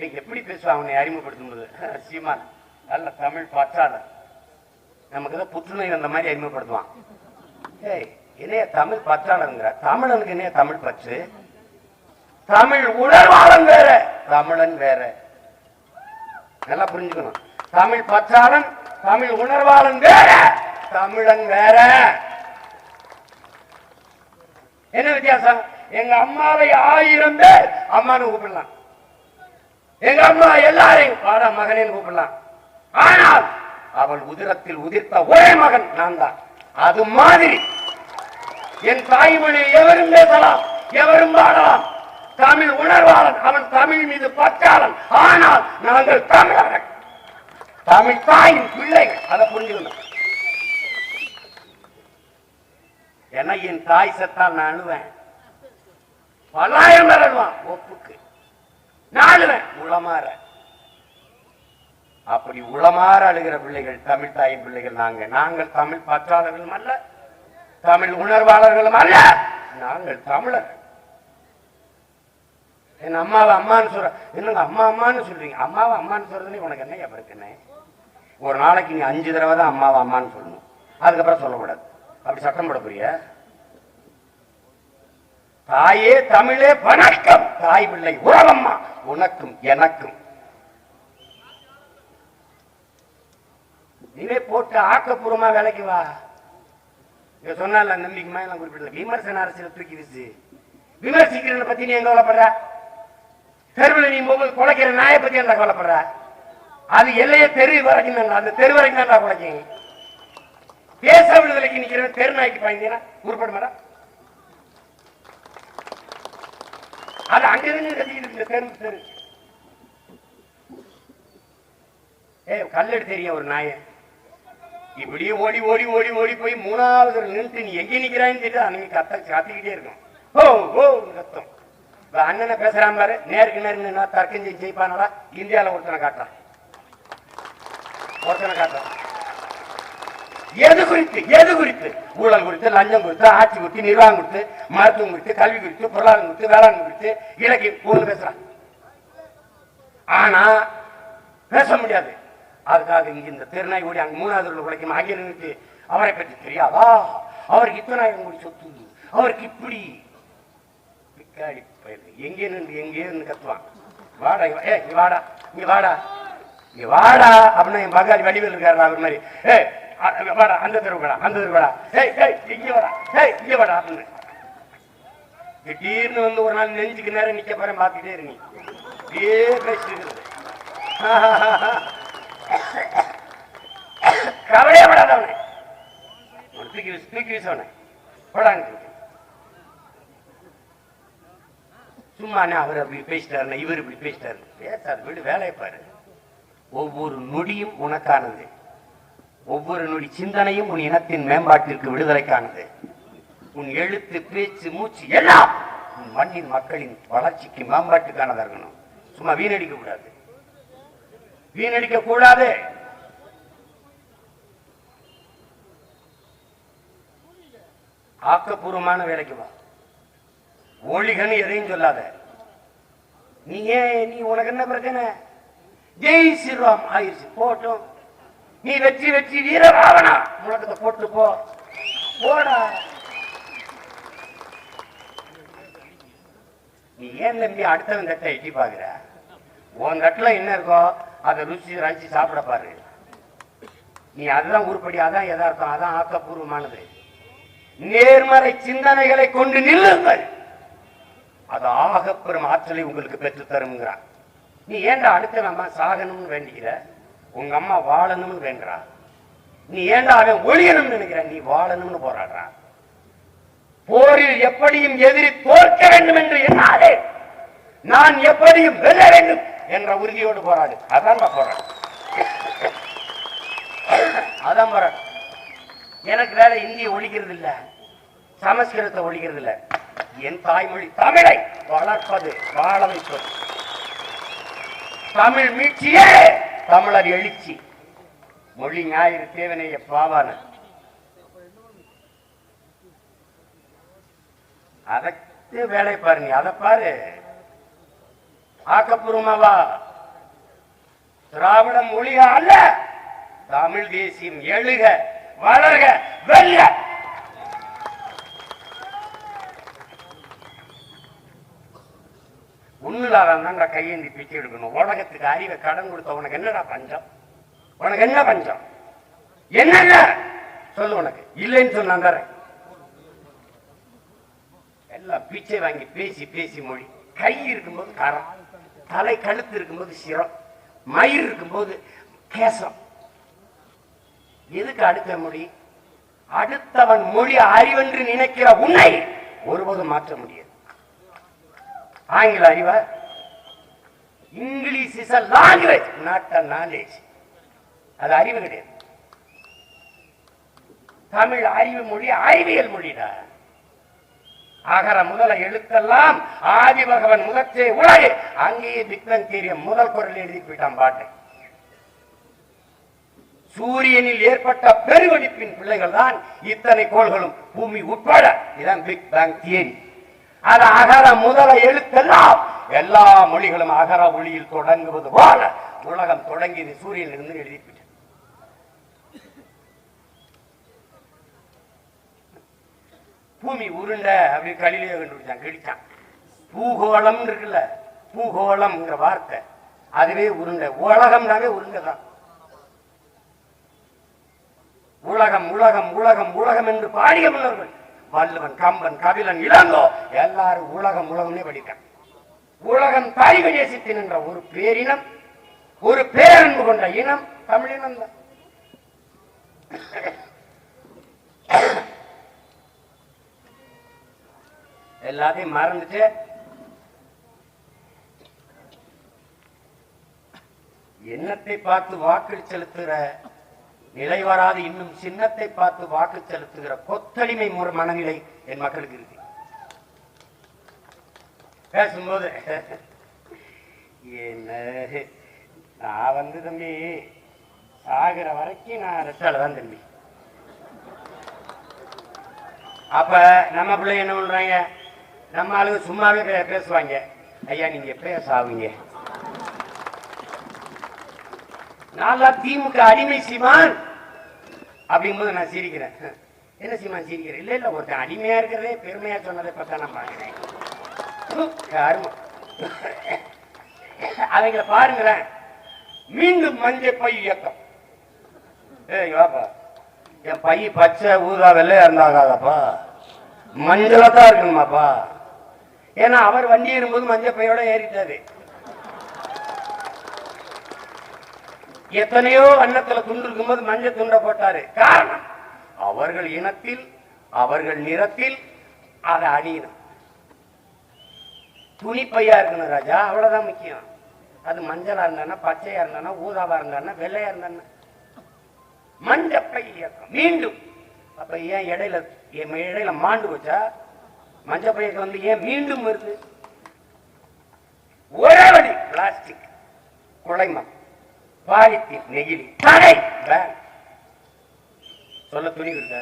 நீங்க எப்படி பேசுவா அவனை அறிமுகப்படுத்தும் போது சீமான் நல்ல தமிழ் பற்றாளர் நமக்கு தான் புற்றுநோய் வந்த மாதிரி அறிமுகப்படுத்துவான். ஏய் என்னைய தமிழ் பற்றாளருங்கிற தமிழனுக்கு என்னைய தமிழ் பற்று? தமிழ் உணர்வாளன் வேற. தமிழன் வேற. நல்லா புரிஞ்சுக்கணும். தமிழ் பற்றாளன் தமிழ் உணர்வாளன் வேற. தமிழன் வேற. என்ன வித்தியாசம்? எங்க அம்மாவை ஆயிரம் பேர் அம்மான்னு கூப்பிடலாம். எங்க அம்மா எல்லாரையும் வாடா மகனின் கூப்பிடலாம். ஆனால் அவள் உதிரத்தில் உதிர்த்த ஒரே மகன் நான் தான் அது மாதிரி என் தாய்மொழி எவரும் பேசலாம் எவரும் பாடலாம். தமிழ் உணர்வாளன் அவன் தமிழ் மீது பற்றாளன். ஆனால் நாங்கள் தமிழர்கள். தமிழ் தாயின் பிள்ளைகள் அதை புரிஞ்சுக்கணும். ஏன்னா என் தாய் செத்தால் நான் அழுவேன். பல்லாயிரம் பேர் அழுவான் ஒப்புக்கு. நான் உளமாற. அப்படி உளமாற அழுகிற பிள்ளைகள் தமிழ் தாய் பிள்ளைகள் நாங்க. நாங்கள் தமிழ் பற்றாளர்களும் அல்ல தமிழ் உணர்வாளர்களும் அல்ல. நாங்கள் தமிழர். என் அம்மாவை அம்மான்னு சொல்ற என்னங்க அம்மா அம்மான்னு சொல்றீங்க? அம்மாவை அம்மான்னு சொல்றதுல உனக்கு என்ன? பிரச்சனை ஒரு நாளைக்கு நீ அஞ்சு தடவை தான் அம்மாவை அம்மான்னு சொல்லணும். அதுக்கப்புறம் சொல்லக்கூடாது. அப்படி சட்டம் போட புரிய தாயே தமிழே வணக்கம். தாய் பிள்ளை உறவம்மா. உனக்கும் எனக்கும். நீவே போட்டு ஆக்கப்பூர்வமா வேலைக்கு வா. இங்க சொன்னால நம்பிக்கைமா எல்லாம் குறிப்பிடல. விமர்சன அரசியல் தூக்கி வீசு. விமர்சிக்கிறத பத்தி நீ எங்க கவலைப்படுற? தெருவில் நீ போகும்போது குலைக்கிற நாயை பத்தி என்ன கவலைப்படுற? அது எல்லையே தெரு வரைக்கும் தான் அந்த தெரு வரைக்கும் தான் குலைக்கும். பேச விடுதலைக்கு நிக்கிற தெரு நாய்க்கு பாய்ந்தீங்கன்னா குறிப்பிட மாட்டா? அது அங்கிருந்து கத்திக்கிட்டு இருக்கு தெரு தெரு. ஏ கல்லெடு தெரியும் ஒரு நாயை. இப்படியே ஓடி ஓடி ஓடி ஓடி போய் மூணாவது நின்று நீ எங்கே நிக்கிறான்னு தெரியுது. அன்னைக்கு கத்த கத்திக்கிட்டே இருக்கும். ஓ ஓ கத்தம் இப்போ அண்ணனை பேசுகிறான் பாரு. நேருக்கு நேர் நின்னா தர்க்கம் ஜெயிப்பானடா. இந்தியாவில் ஒருத்தனை காட்டுறான். ஒருத்தனை காட்டுறான். எது குறித்து எது குறித்து? ஊழல் குறித்து லஞ்சம் குறித்து ஆட்சி குறித்து நிர்வாகம் குறித்து மருத்துவம் குறித்து கல்வி குறித்து பொருளாதாரம் குறித்து வேளாண் குறித்து இலக்கியம் ஒன்று பேசுறான். ஆனா பேச முடியாது. அதுக்காக இங்க இந்த திருநாய் ஓடி அங்க மூணாவது உழைக்கும் ஆகியனுக்கு அவரை பற்றி தெரியாதா? அவருக்கு இத்தனாயிரம் கோடி சொத்து அவருக்கு இப்படி பிக்காடி பயிர். எங்கே நின்று எங்கே நின்று கத்துவான்? வாடா ஏ வா. வாடா இங்க வாடா. இங்க வாடா அப்படின்னா என் பங்காளி வடிவில் இருக்காரு அவர் மாதிரி. ஏ அ- அந்த தெருவு அந்த தெருவு வாடா. ஏய் ஏய் இங்க வாடா. ஏய் இங்க வரா அப்படின்னு திடீர்னு வந்து ஒரு நாள் நெஞ்சுக்கு நேரம் நிக்க போறேன் பார்த்துட்டே இருங்க. அப்படியே பேசிட்டு கவலையே படாத அவனை. தூக்கி வீசு தூக்கி வீச அவனை. போடாங்க தூக்கி. சும்மா அவர் அப்படி பேசிட்டாருண்ணே இவர் இப்படி பேசிட்டாரு பேசாத வீடு வேலையை பாரு. ஒவ்வொரு நொடியும் உனக்கானது. ஒவ்வொரு நொடி சிந்தனையும் உன் இனத்தின் மேம்பாட்டிற்கு விடுதலைக்கானது உன் எழுத்து பேச்சு மூச்சு எல்லாம் உன் மண்ணின் மக்களின் வளர்ச்சிக்கு மேம்பாட்டுக்கானதா இருக்கணும். சும்மா வீணடிக்க கூடாது. வீணடிக்க கூடாது. ஆக்கப்பூர்வமான வேலைக்கு வா. ஒழிகன்னு எதையும் சொல்லாத. நீ ஏன் நீ உனக்கு என்ன பிரச்சனை? ஜெய் ஸ்ரீராம் ஆயிடுச்சு. போட்டும். நீ வெற்றி வெற்றி வீரராவனா முழக்கத்தை போட்டு போ. போடா. நீ ஏன் தம்பி அடுத்தவன் தட்டை எட்டி பாக்குற உன் தட்டுல என்ன இருக்கோ அதை ருசி ரசிச்சு சாப்பிட பாரு. நீ அதுதான் உருப்படி அதான் எதார்த்தம் அதான் ஆக்கப்பூர்வமானது நேர்மறை சிந்தனைகளை கொண்டு நில்லுங்கள். அது ஆகப்பெரும் ஆற்றலை உங்களுக்கு பெற்று தருங்கிறான் நீ ஏன்டா அடுத்த அம்மா சாகணும்னு வேண்டிக்கிற? உங்க அம்மா வாழணும்னு வேண்டுறா நீ ஏண்டா அவன் ஒழியணும்னு நினைக்கிற? நீ வாழணும்னு போராடுறா. போரில் எப்படியும் எதிரி தோற்க வேண்டும் என்று எண்ணாதே. நான் எப்படியும் வெல்ல வேண்டும் என்ற உறுதியோடு போராடு. அதான் போறான். போராடு அதான் போராடு எனக்கு வேற இந்திய ஒழிக்கிறது இல்ல. சமஸ்கிருதத்தை ஒழிக்கிறது இல்ல. என் தாய்மொழி தமிழை வளர்ப்பது வாழ வைப்பது. தமிழ் மீட்சியே! தமிழர் எழுச்சி. மொழி ஞாயிறு தேவனைய பாவான. அதற்கு வேலை பாரு நீ அதை பாரு. ஆக்கப்பூர்வமாவா? திராவிட மொழியா அல்ல தமிழ் தேசியம் எழுக வளர்க வெல்ல உன்னிலாதான் தான்டா கையேந்தி பிச்சை எடுக்கணும். உலகத்துக்கு அறிவை கடன் கொடுத்த உனக்கு என்னடா பஞ்சம்? உனக்கு என்ன பஞ்சம்? என்னங்க? சொல்லு உனக்கு. இல்லைன்னு சொன்ன தரேன் எல்லாம் பிச்சை வாங்கி பேசி பேசி மொழி. கை இருக்கும்போது கரம். தலை கழுத்து இருக்கும்போது சிரம். மயிர் இருக்கும்போது கேசம். எதுக்கு அடுத்த மொழி? அடுத்தவன் மொழி அறிவென்று நினைக்கிற உன்னை ஒருபோதும் மாற்ற முடியாது. ஆங்கில அறிவா? English is a language not a knowledge அது அறிவு கிடையாது. தமிழ் அறிவு மொழி அறிவியல் மொழிடா. அகர முதல எழுத்தெல்லாம் ஆதி பகவன் முதற்றே உலகு. அங்கேயே பிக்பங் தீரியம் முதல் குரல் எழுதி போயிட்டான் பாட்டை. சூரியனில் ஏற்பட்ட பெருவெடிப்பின் பிள்ளைகள் தான் இத்தனை கோள்களும் பூமி உட்பட. இதான் பிக் பேங் தியரி. அது அகர முதல எழுத்தெல்லாம் எல்லா மொழிகளும் அகர ஒளியில் தொடங்குவது போல உலகம் தொடங்கியது சூரியன் இருந்து எழுதி பூமி உருண்டை அப்படி களிலேயே கண்டுபிடிச்சான் கிழிச்சான். பூகோளம் இருக்குல்ல பூகோளம்ங்கிற வார்த்தை. அதுவே உருண்டை. உலகம்னாவே உருண்டை தான் உலகம் உலகம் உலகம் உலகம் என்று பாடிய முன்னர்கள். வள்ளுவன் கம்பன் கபிலன் இளங்கோ எல்லாரும் உலகம் உலகம்னே படித்தான் உலகம் தாய்க நேசித்து நின்ற ஒரு பேரினம் ஒரு பேரன்பு கொண்ட இனம் தமிழினம் தான். எல்லாத்தையும் மறந்துட்டு எண்ணத்தை பார்த்து வாக்கு செலுத்துகிற நிலை வராது இன்னும் சின்னத்தை பார்த்து வாக்கு செலுத்துகிற கொத்தடிமை மனநிலை என் மக்களுக்கு இருக்கு பேசும்போது என்ன நான் வந்து தம்பி சாகிற வரைக்கும் நான் ரெட்டால தான் தம்பி. அப்ப நம்ம பிள்ளை என்ன பண்றாங்க? நம்ம ஆளுங்க சும்மாவே பே- பேசுவாங்க. ஐயா நீங்க பேச ஆகுங்க நல்லா திமுக அடிமை சீமான். அப்படிங்கும்போது நான் சிரிக்கிறேன். என்ன சீமான் சிரிக்கிறேன் இல்ல இல்ல ஒருத்தன் அடிமையா இருக்கிறதே பெருமையா சொன்னதை பார்த்தா நான் பாக்குறேன். அருமை அவங்கள பாருங்களேன். மீண்டும் மஞ்சள் பை இயக்கம். ஏய் என் பை பச்சை ஊதா வெள்ளையா இருந்தாகாதாப்பா. மஞ்சளா தான் இருக்கணுமாப்பா. ஏன்னா அவர் வண்டி ஏறும்போது மஞ்சள் பையோட ஏறிட்டாரு. எத்தனையோ அன்னத்துல துண்டு இருக்கும்போது மஞ்சள் துண்டை போட்டாரு. காரணம் அவர்கள் இனத்தில் அவர்கள் நிறத்தில் அதை அணியணும். துணிப்பையா இருக்கணும் ராஜா அவ்வளவுதான் முக்கியம். அது மஞ்சளா இருந்தானா பச்சையா இருந்தானா ஊதாவா இருந்தானா வெள்ளையா இருந்தானா மஞ்சப்பை இயக்கம் மீண்டும். அப்ப ஏன் இடையில என் இடையில மாண்டு போச்சா? மஞ்சப்பையக்கம் வந்து ஏன் மீண்டும் வருது? ஒரே வழி பிளாஸ்டிக் குழைமம் பாலித்தீன் நெகிழி தடை. சொல்ல துணி கொடுத்த